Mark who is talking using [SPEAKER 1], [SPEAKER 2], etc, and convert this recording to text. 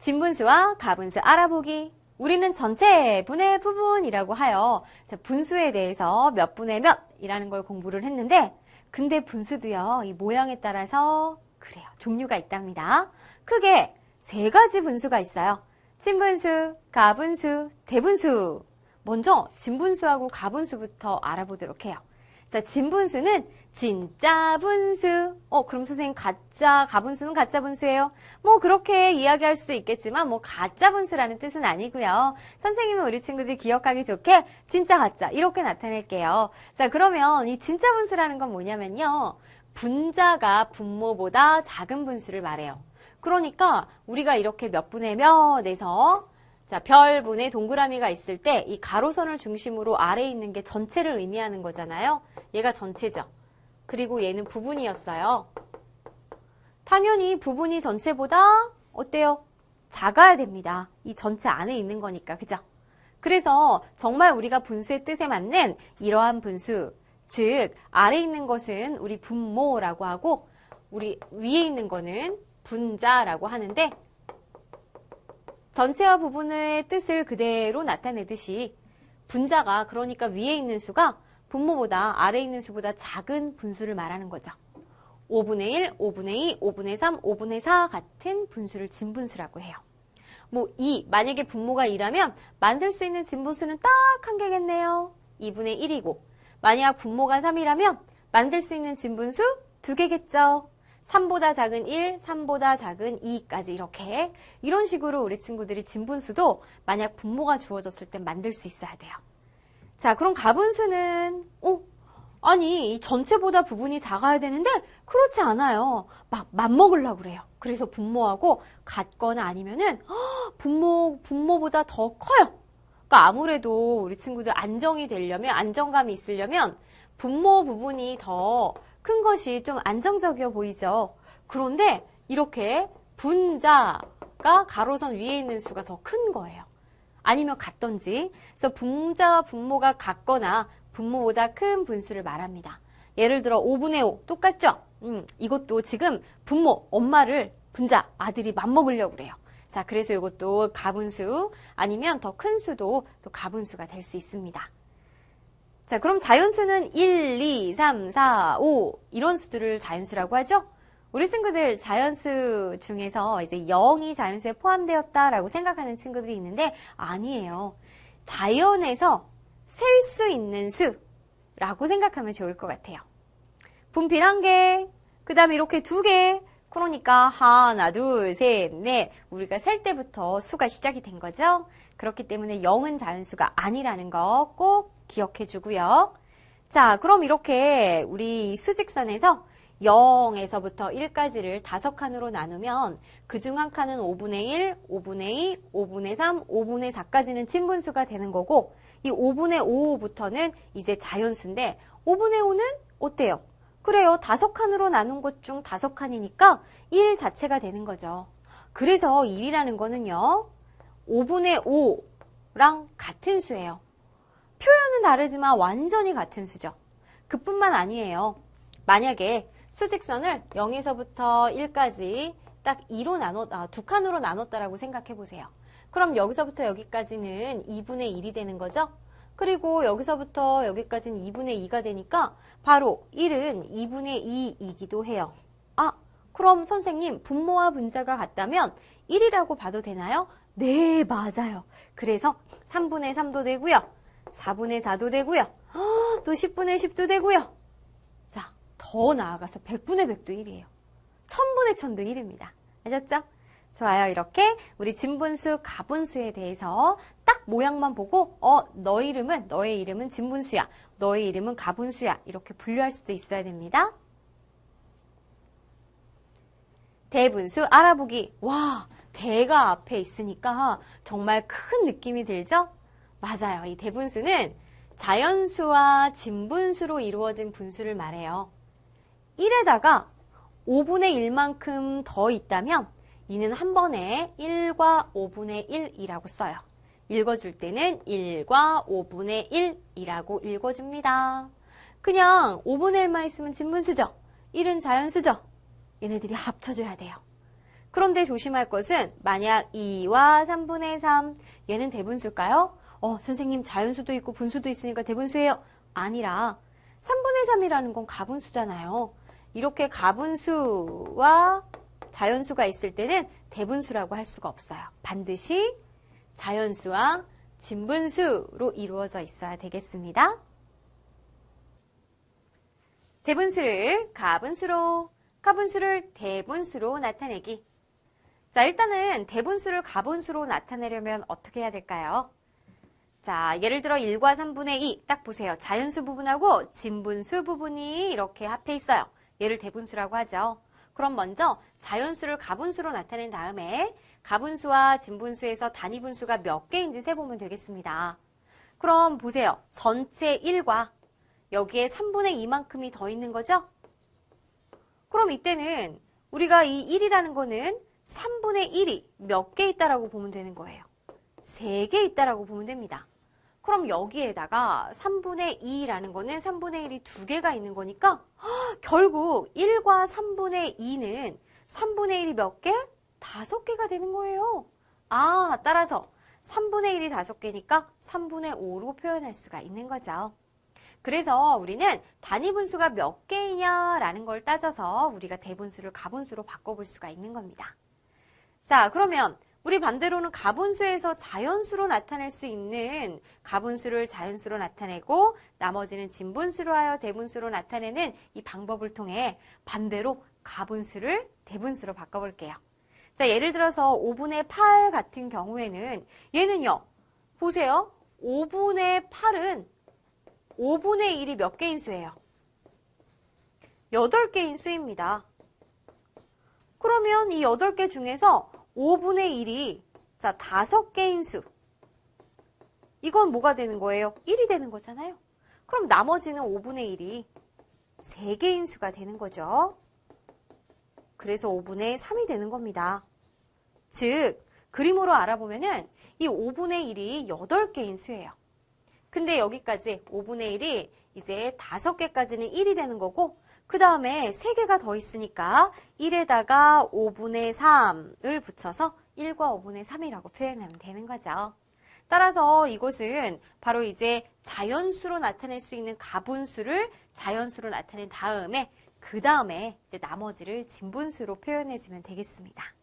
[SPEAKER 1] 진분수와 가분수 알아보기. 우리는 전체 분의 부분이라고 하여 분수에 대해서 몇 분의 몇이라는 걸 공부를 했는데 근데 분수도요. 이 모양에 따라서 그래요. 종류가 있답니다. 크게 세 가지 분수가 있어요. 진분수, 가분수, 대분수. 먼저 진분수하고 가분수부터 알아보도록 해요. 자, 진분수는 진짜 분수. 어, 그럼 선생님 가짜 가분수는 가짜 분수예요? 뭐 그렇게 이야기할 수도 있겠지만 뭐 가짜 분수라는 뜻은 아니고요. 선생님은 우리 친구들이 기억하기 좋게 진짜 가짜 이렇게 나타낼게요. 자, 그러면 이 진짜 분수라는 건 뭐냐면요. 분자가 분모보다 작은 분수를 말해요. 그러니까 우리가 이렇게 몇 분의 몇에서 자, 별분의 동그라미가 있을 때 이 가로선을 중심으로 아래에 있는 게 전체를 의미하는 거잖아요. 얘가 전체죠. 그리고 얘는 부분이었어요. 당연히 부분이 전체보다 어때요? 작아야 됩니다. 이 전체 안에 있는 거니까. 그죠? 그래서 정말 우리가 분수의 뜻에 맞는 이러한 분수, 즉 아래에 있는 것은 우리 분모라고 하고 우리 위에 있는 거는 분자라고 하는데 전체와 부분의 뜻을 그대로 나타내듯이 분자가 그러니까 위에 있는 수가 분모보다 아래에 있는 수보다 작은 분수를 말하는 거죠. 5분의 1, 5분의 2, 5분의 3, 5분의 4 같은 분수를 진분수라고 해요. 뭐 2, 만약에 분모가 2라면 만들 수 있는 진분수는 딱 한 개겠네요. 2분의 1이고 만약 분모가 3이라면 만들 수 있는 진분수 두 개겠죠. 3보다 작은 1, 3보다 작은 2까지 이렇게 이런 식으로 우리 친구들이 진분수도 만약 분모가 주어졌을 때 만들 수 있어야 돼요. 자, 그럼 가분수는 어? 아니, 이 전체보다 부분이 작아야 되는데 그렇지 않아요. 막 맞먹으려고 그래요. 그래서 분모하고 같거나 아니면은 분모 분모보다 더 커요. 그러니까 아무래도 우리 친구들 안정이 되려면 안정감이 있으려면 분모 부분이 더 큰 것이 좀 안정적이어 보이죠. 그런데 이렇게 분자가 가로선 위에 있는 수가 더 큰 거예요. 아니면 같던지. 그래서 분자와 분모가 같거나 분모보다 큰 분수를 말합니다. 예를 들어 5분의 5 똑같죠? 음, 이것도 지금 분모, 엄마를 분자, 아들이 맞먹으려고 그래요. 자, 그래서 이것도 가분수 아니면 더 큰 수도 또 가분수가 될 수 있습니다. 자, 그럼 자연수는 1, 2, 3, 4, 5 이런 수들을 자연수라고 하죠? 우리 친구들 자연수 중에서 이제 0이 자연수에 포함되었다라고 생각하는 친구들이 있는데 아니에요. 자연에서 셀 수 있는 수라고 생각하면 좋을 것 같아요. 분필 한 개, 그 다음에 이렇게 두 개, 그러니까 하나, 둘, 셋, 넷 우리가 셀 때부터 수가 시작이 된 거죠. 그렇기 때문에 0은 자연수가 아니라는 거 꼭 기억해 주고요. 자, 그럼 이렇게 우리 수직선에서 0에서부터 1까지를 다섯 칸으로 나누면 그 중 한 칸은 5분의 1, 5분의 2, 5분의 3, 5분의 4까지는 친분수가 되는 거고 이 5분의 5부터는 이제 자연수인데 5분의 5는 어때요? 그래요. 다섯 칸으로 나눈 것 중 다섯 칸이니까 1 자체가 되는 거죠. 그래서 1이라는 거는요. 5분의 5랑 같은 수예요. 표현은 다르지만 완전히 같은 수죠. 그뿐만 아니에요. 만약에 수직선을 0에서부터 1까지 딱 2로 나눴, 아, 두 칸으로 나눴다라고 생각해 보세요. 그럼 여기서부터 여기까지는 2분의 1이 되는 거죠? 그리고 여기서부터 여기까지는 2분의 2가 되니까 바로 1은 2분의 2이기도 해요. 아, 그럼 선생님 분모와 분자가 같다면 1이라고 봐도 되나요? 네, 맞아요. 그래서 3분의 3도 되고요. 4분의 4도 되고요. 또 10분의 10도 되고요. 자, 더 나아가서 100분의 100도 1이에요. 1000분의 1000도 1입니다. 아셨죠? 좋아요. 이렇게 우리 진분수, 가분수에 대해서 딱 모양만 보고 어, 너 이름은 너의 이름은 진분수야. 너의 이름은 가분수야. 이렇게 분류할 수도 있어야 됩니다. 대분수 알아보기. 와, 대가 앞에 있으니까 정말 큰 느낌이 들죠? 맞아요. 이 대분수는 자연수와 진분수로 이루어진 분수를 말해요. 1에다가 5분의 1만큼 더 있다면 이는 한 번에 1과 5분의 1이라고 써요. 읽어줄 때는 1과 5분의 1이라고 읽어줍니다. 그냥 5분의 1만 있으면 진분수죠. 1은 자연수죠. 얘네들이 합쳐져야 돼요. 그런데 조심할 것은 만약 2와 3분의 3 얘는 대분수일까요? 어, 선생님 자연수도 있고 분수도 있으니까 대분수예요. 아니라 3분의 3이라는 건 가분수잖아요. 이렇게 가분수와 자연수가 있을 때는 대분수라고 할 수가 없어요. 반드시 자연수와 진분수로 이루어져 있어야 되겠습니다. 대분수를 가분수로, 가분수를 대분수로 나타내기. 자, 일단은 대분수를 가분수로 나타내려면 어떻게 해야 될까요? 자, 예를 들어 1과 3분의 2, 딱 보세요. 자연수 부분하고 진분수 부분이 이렇게 합해 있어요. 얘를 대분수라고 하죠. 그럼 먼저 자연수를 가분수로 나타낸 다음에 가분수와 진분수에서 단위분수가 몇 개인지 세보면 되겠습니다. 그럼 보세요. 전체 1과 여기에 3분의 2만큼이 더 있는 거죠? 그럼 이때는 우리가 이 1이라는 거는 3분의 1이 몇 개 있다라고 보면 되는 거예요. 3개 있다라고 보면 됩니다. 그럼 여기에다가 3분의 2라는 거는 3분의 1이 두 개가 있는 거니까 헉, 결국 1과 3분의 2는 3분의 1이 몇 개? 다섯 개가 되는 거예요. 아, 따라서 3분의 1이 다섯 개니까 3분의 5로 표현할 수가 있는 거죠. 그래서 우리는 단위 분수가 몇 개이냐라는 걸 따져서 우리가 대분수를 가분수로 바꿔볼 수가 있는 겁니다. 자, 그러면 우리 반대로는 가분수에서 자연수로 나타낼 수 있는 가분수를 자연수로 나타내고 나머지는 진분수로 하여 대분수로 나타내는 이 방법을 통해 반대로 가분수를 대분수로 바꿔볼게요. 자, 예를 들어서 5분의 8 같은 경우에는 얘는요. 보세요. 5분의 8은 5분의 1이 몇 개인 수예요? 8개인 수입니다. 그러면 이 8개 중에서 5분의 1이 자 5개인 수. 이건 뭐가 되는 거예요? 1이 되는 거잖아요. 그럼 나머지는 5분의 1이 3개인 수가 되는 거죠. 그래서 5분의 3이 되는 겁니다. 즉, 그림으로 알아보면은 이 5분의 1이 8개인 수예요. 근데 여기까지 5분의 1이 이제 5개까지는 1이 되는 거고 그 다음에 3개가 더 있으니까 1에다가 5분의 3을 붙여서 1과 5분의 3이라고 표현하면 되는 거죠. 따라서 이것은 바로 이제 자연수로 나타낼 수 있는 가분수를 자연수로 나타낸 다음에 그 다음에 나머지를 진분수로 표현해주면 되겠습니다.